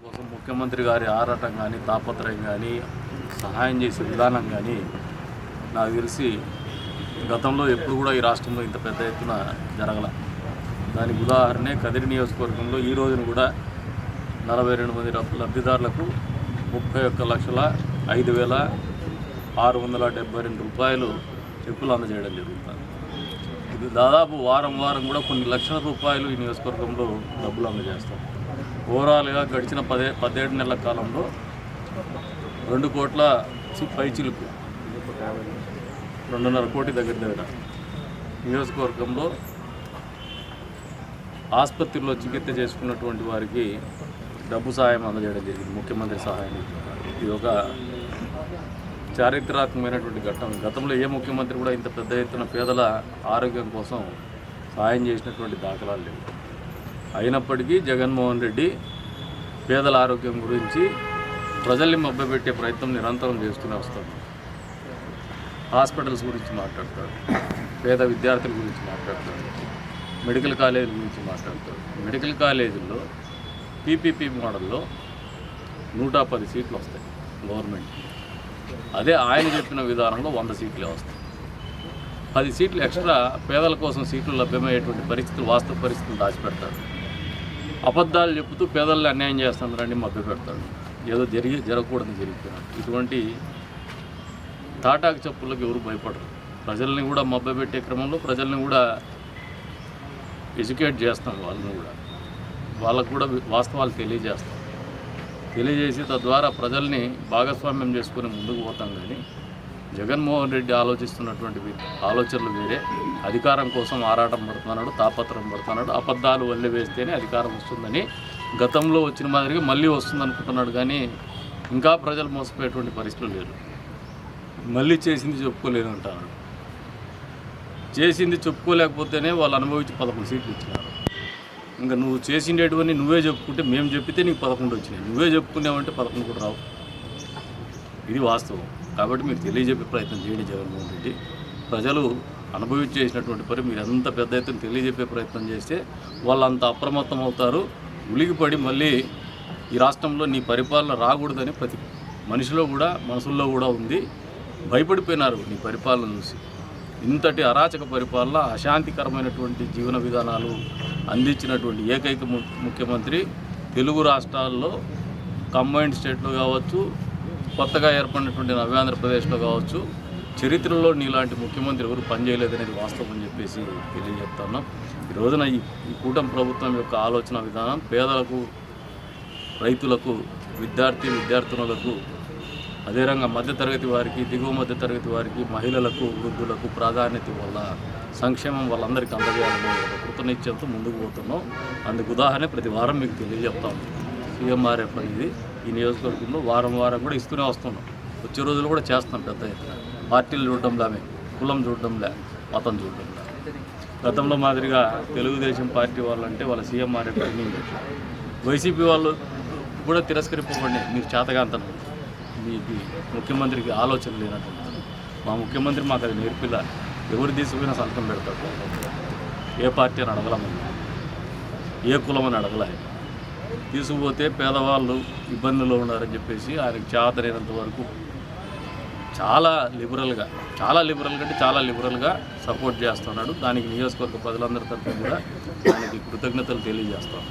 కోసం ముఖ్యమంత్రి గారి ఆరాటం కానీ తాపత్రయం కానీ సహాయం చేసే విధానం కానీ నాకు తెలిసి గతంలో ఎప్పుడు కూడా ఈ రాష్ట్రంలో ఇంత పెద్ద ఎత్తున జరగల. దానికి ఉదాహరణే కదిరి నియోజకవర్గంలో ఈ రోజున కూడా నలభై రెండు మంది లబ్ధిదారులకు ముప్పై ఒక్క లక్షల ఐదు వేల ఆరు వందల డెబ్బై రెండు రూపాయలు చెక్కులు అందజేయడం జరుగుతుంది. ఇది దాదాపు వారం వారం కూడా కొన్ని లక్షల రూపాయలు ఈ నియోజకవర్గంలో డబ్బులు అందజేస్తాం. ఓవరాల్గా గడిచిన పదే పదిహేడు నెలల కాలంలో రెండు కోట్ల పై చిలుపు రెండున్నర కోటి దగ్గర దగ్గర నియోజకవర్గంలో ఆసుపత్రిలో చికిత్స చేసుకున్నటువంటి వారికి డబ్బు సహాయం అందజేయడం జరిగింది. ముఖ్యమంత్రి సహాయం ఇది ఒక చారిత్రాత్మకమైనటువంటి ఘట్టం. గతంలో ఏ ముఖ్యమంత్రి కూడా ఇంత పెద్ద ఎత్తున పేదల ఆరోగ్యం కోసం సహాయం చేసినటువంటి దాఖలాలు లేవు. అయినప్పటికీ జగన్మోహన్ రెడ్డి పేదల ఆరోగ్యం గురించి ప్రజల్ని మభ్యపెట్టే ప్రయత్నం నిరంతరం చేస్తూనే వస్తాడు. హాస్పిటల్స్ గురించి మాట్లాడతాడు. పేద విద్యార్థుల గురించి మాట్లాడతాడు. మెడికల్ కాలేజ్ గురించి మాట్లాడతాడు. మెడికల్ కాలేజీల్లో పీపీపీ మోడల్లో నూట పది సీట్లు వస్తాయి గవర్నమెంట్ అదే ఆయన చెప్పిన విధానంలో వంద సీట్లే వస్తాయి. పది సీట్లు ఎక్స్ట్రా పేదల కోసం సీట్లు లభ్యమయ్యేటువంటి పరిస్థితులు వాస్తవ పరిస్థితులు దాచిపెడతారు. అబద్ధాలు చెబుతూ పేదల్ని అన్యాయం చేస్తున్నారని మభ్య పెడతాడు ఏదో జరిగి జరగకూడదని జరిగిపోయినట్టు ఇటువంటి తాటాకు చెప్పులకు ఎవరు భయపడరు. ప్రజల్ని కూడా మభ్యపెట్టే క్రమంలో ప్రజల్ని కూడా ఎడ్యుకేట్ చేస్తాం వాళ్ళని కూడా. వాళ్ళకు కూడా వాస్తవాలు తెలియజేస్తాం. తెలియజేసి తద్వారా ప్రజల్ని భాగస్వామ్యం చేసుకుని ముందుకు పోతాం కానీ జగన్మోహన్ రెడ్డి ఆలోచిస్తున్నటువంటి ఆలోచనలు వేరే. అధికారం కోసం ఆరాటం పడుతున్నాడు తాపత్రం పడుతున్నాడు. అబద్ధాలు వల్లే వేస్తేనే అధికారం వస్తుందని గతంలో వచ్చిన మాదిరిగా మళ్ళీ వస్తుంది అనుకుంటున్నాడు కానీ ఇంకా ప్రజలు మోసపోయేటువంటి పరిస్థితులు లేరు. మళ్ళీ చేసింది చెప్పుకోలేను అంటారు చేసింది చెప్పుకోలేకపోతేనే వాళ్ళు అనుభవించి పదకొండు సీట్లు ఇచ్చినారు. ఇంకా నువ్వు చేసిండేటివన్నీ నువ్వే చెప్పుకుంటే మేము చెప్పితే నీకు పదకొండు వచ్చినాయి. నువ్వే చెప్పుకున్నావంటే పదకొండు కూడా రావు. ఇది వాస్తవం. కాబట్టి మీరు తెలియజెప్పే ప్రయత్నం చేయండి జగన్మోహన్ రెడ్డి. ప్రజలు అనుభవించేసినటువంటి పని మీరు ఎంత పెద్ద ఎత్తున తెలియజెప్పే ప్రయత్నం చేస్తే వాళ్ళంత అప్రమత్తం అవుతారు. ఉలిగిపడి మళ్ళీ ఈ రాష్ట్రంలో నీ పరిపాలన రాకూడదని ప్రతి మనిషిలో కూడా మనసుల్లో కూడా ఉంది. భయపడిపోయినారు నీ పరిపాలన చూసి. ఇంతటి అరాచక పరిపాలన అశాంతికరమైనటువంటి జీవన విధానాలు అందించినటువంటి ఏకైక ము- ముఖ్యమంత్రి తెలుగు రాష్ట్రాల్లో కంబైన్డ్ స్టేట్లో కావచ్చు కొత్తగా ఏర్పడినటువంటి నవ్యాంధ్రప్రదేశ్లో కావచ్చు చరిత్రలో నీలాంటి ముఖ్యమంత్రి ఎవరు పనిచేయలేదనేది వాస్తవం అని చెప్పేసి తెలియజేస్తున్నాం ఈ రోజున ఈ ఈ కూటమి ప్రభుత్వం యొక్క ఆలోచన విధానం పేదలకు రైతులకు విద్యార్థి విద్యార్థినులకు అదే రంగా మధ్యతరగతి వారికి దిగువ మధ్యతరగతి వారికి మహిళలకు వృద్ధులకు ప్రాధాన్యత వల్ల సంక్షేమం వాళ్ళందరికీ అందజేయాలని ఒక కృతనిశ్చయంతో ముందుకు పోతున్నాం. అందుకు ఉదాహరణ ప్రతి వారం మీకు తెలియజెప్తాం సీఎంఆర్ఎఫ్ అనేది ఈ నియోజకవర్గంలో వారం వారం కూడా ఇస్తూనే వస్తున్నాం. వచ్చే రోజులు కూడా చేస్తాం పెద్ద ఎత్తున. పార్టీలు చూడడంలా మేము కులం చూడడంలే మతం చూడడంలే. గతంలో మాదిరిగా తెలుగుదేశం పార్టీ వాళ్ళు అంటే వాళ్ళ సీఎంఆర్ఎఫ్ ట్రైనింగ్ వైసీపీ వాళ్ళు కూడా తిరస్కరింపబడి మీరు చేతగాంతనం. మీకు ముఖ్యమంత్రికి ఆలోచన లేనట్టు మా ముఖ్యమంత్రి మాకు అది నేర్పిలా. ఎవరు తీసుకుపోయినా సంతకం పెడతాడు ఏ పార్టీ అని అడగలమని ఏ కులం అని అడగలే? తీసుకుపోతే పేదవాళ్ళు ఇబ్బందుల్లో ఉన్నారని చెప్పేసి ఆయనకు చేతనైనంత వరకు చాలా లిబరల్గా చాలా లిబరల్గా అంటే చాలా లిబరల్గా సపోర్ట్ చేస్తున్నాడు. దానికి నియోజకవర్గ ప్రజలందరి తరఫున కూడా ఆయనకి కృతజ్ఞతలు తెలియజేస్తాం